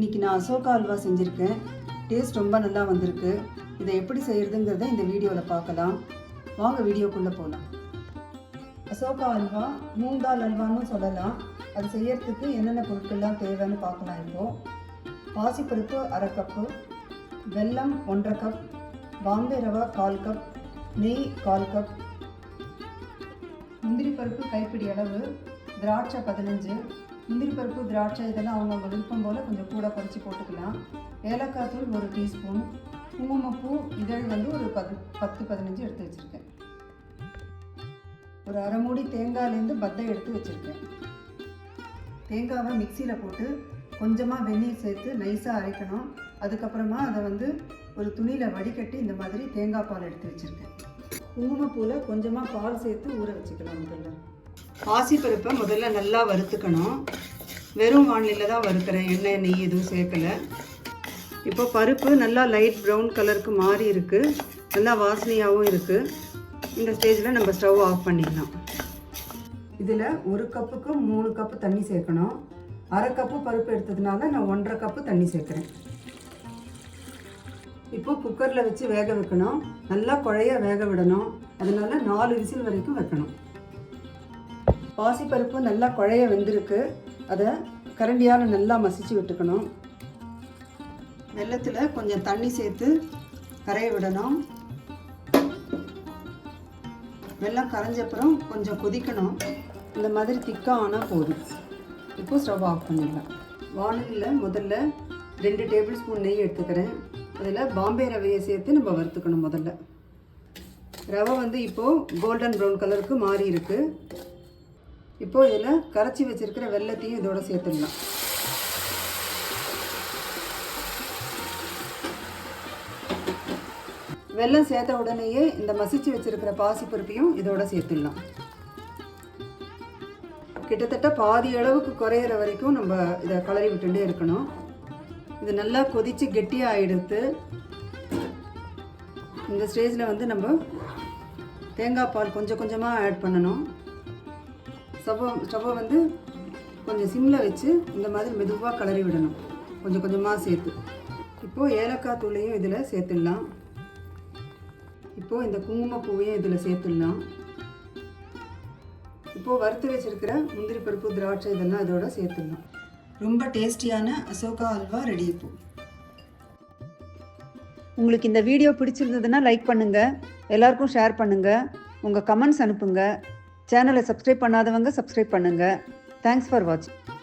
இன்னைக்கு நான் அசோகா அல்வா செஞ்சுருக்கேன். டேஸ்ட் ரொம்ப நல்லா வந்திருக்கு. இதை எப்படி செய்கிறதுங்கிறத இந்த வீடியோவில் பார்க்கலாம். வாங்க வீடியோக்குள்ளே போகலாம் அசோகா அல்வா மூந்தால் அல்வான்னு சொல்லலாம். அது செய்யறதுக்கு என்னென்ன பொருட்கள்லாம் தேவைன்னு பார்க்கலாம் இப்போ. பாசிப்பருப்பு அரை கப்பு வெல்லம் ஒன்றரை கப் பாம்பே ரவா கால் கப் நெய் கால் கப் முந்திரி பருப்பு கைப்பிடி அளவு திராட்சை பதினஞ்சு முந்திரி பருப்பு திராட்சை இதெல்லாம் அவங்கவுங்க விருப்பம் போல் கொஞ்சம் கூட குறைச்சி போட்டுக்கலாம். ஏலக்காய் தூள் ஒரு டீஸ்பூன். குங்குமப்பூ இதழ் வந்து ஒரு பத்து பத்து பதினஞ்சு எடுத்து வச்சுருக்கேன். ஒரு அரை மூடி தேங்காய்லேருந்து பத்தை எடுத்து வச்சுருக்கேன். தேங்காவை மிக்சியில் போட்டு கொஞ்சமாக வெந்நீர் சேர்த்து நைஸாக அரைக்கணும். அதுக்கப்புறமா அதை வந்து ஒரு துணியில் வடிகட்டி இந்த மாதிரி தேங்காய் பால் எடுத்து வச்சுருக்கேன். குங்குமப்பூவில் கொஞ்சமாக பால் சேர்த்து ஊற வச்சுக்கலாம் முதல்ல. பாசிப்பருப்பை முதல்ல நல்லா வறுத்துக்கணும். வெறும் வானிலையில் தான் வறுக்கிறேன். எண்ணெய் நெய் எதுவும் சேர்க்கலை. இப்போ பருப்பு நல்லா லைட் ப்ரௌன் கலருக்கு மாறி இருக்குது நல்லா வாசனையாகவும் இருக்குது இந்த ஸ்டேஜில் நம்ம ஸ்டவ் ஆஃப் பண்ணிடலாம். இதில் ஒரு கப்புக்கு மூணு கப்பு தண்ணி சேர்க்கணும். அரை கப்பு பருப்பு எடுத்ததுனால நான் ஒன்றரை கப்பு தண்ணி சேர்க்குறேன். இப்போ குக்கரில் வச்சு வேக வைக்கணும். நல்லா குழைய வேக விடணும். அதனால நாலு விசில் வரைக்கும் வைக்கணும். பாசிப்பருப்பு நல்லா குழைய வெந்திருக்கு. அதை கரண்டியால் நல்லா மசிச்சு விட்டுக்கணும். வெள்ளத்தில் கொஞ்சம் தண்ணி சேர்த்து கரைய விடணும். வெள்ளம் கரைஞ்சப்புறம் கொஞ்சம் கொதிக்கணும். இந்த மாதிரி திக்காக ஆனால் போதும். இப்போ ஸ்டவ் ஆஃப் பண்ணிடலாம். வானலியில் முதல்ல ரெண்டு டேபிள் ஸ்பூன் நெய் எடுத்துக்கிறேன். அதில் பாம்பே ரவையை சேர்த்து நம்ம வறுத்துக்கணும் முதல்ல. ரவை வந்து இப்போது கோல்டன் ப்ரௌன் கலருக்கு மாறி இருக்குது இப்போ இதில் கரைச்சி வச்சுருக்கிற வெள்ளத்தையும் இதோட சேர்த்துடலாம் வெல்லம் சேர்த்த உடனேயே இந்த மசிச்சு வச்சுருக்கிற பாசிப்பருப்பையும் இதோட சேர்த்துடலாம். கிட்டத்தட்ட பாதி அளவுக்கு குறையிற வரைக்கும் நம்ம இதை கலரி விட்டுட்டே இருக்கணும். இது நல்லா கொதித்து கெட்டியாக ஆகிடுத்து இந்த ஸ்டேஜில் வந்து நம்ம தேங்காய் பால் கொஞ்சம் கொஞ்சமாக ஆட் பண்ணணும். ஸ்டவ்வை ஸ்டவ்வை வந்து கொஞ்சம் சிம்மில் வச்சு இந்த மாதிரி மெதுவாக கலரி விடணும். கொஞ்சம் கொஞ்சமாக சேர்த்து. இப்போது ஏலக்காய் தூளையும் இதில் சேர்த்துடலாம். இப்போது இந்த குங்குமப்பூவையும் இதில் சேர்த்துடலாம். இப்போது வறுத்து வச்சுருக்கிற முந்திரி பருப்பு திராட்சை இதெல்லாம் இதோட சேர்த்துடலாம். ரொம்ப டேஸ்டியான அசோகா அல்வா ரெடி இப்போ உங்களுக்கு இந்த வீடியோ பிடிச்சிருந்ததுன்னா லைக் பண்ணுங்கள் எல்லாருக்கும் ஷேர் பண்ணுங்கள் உங்கள் கமெண்ட்ஸ் அனுப்புங்கள் சேனலை சப்ஸ்கிரைப் பண்ணாதவங்க சப்ஸ்கிரைப் பண்ணுங்கள் தேங்க்ஸ் ஃபார் வாட்சிங்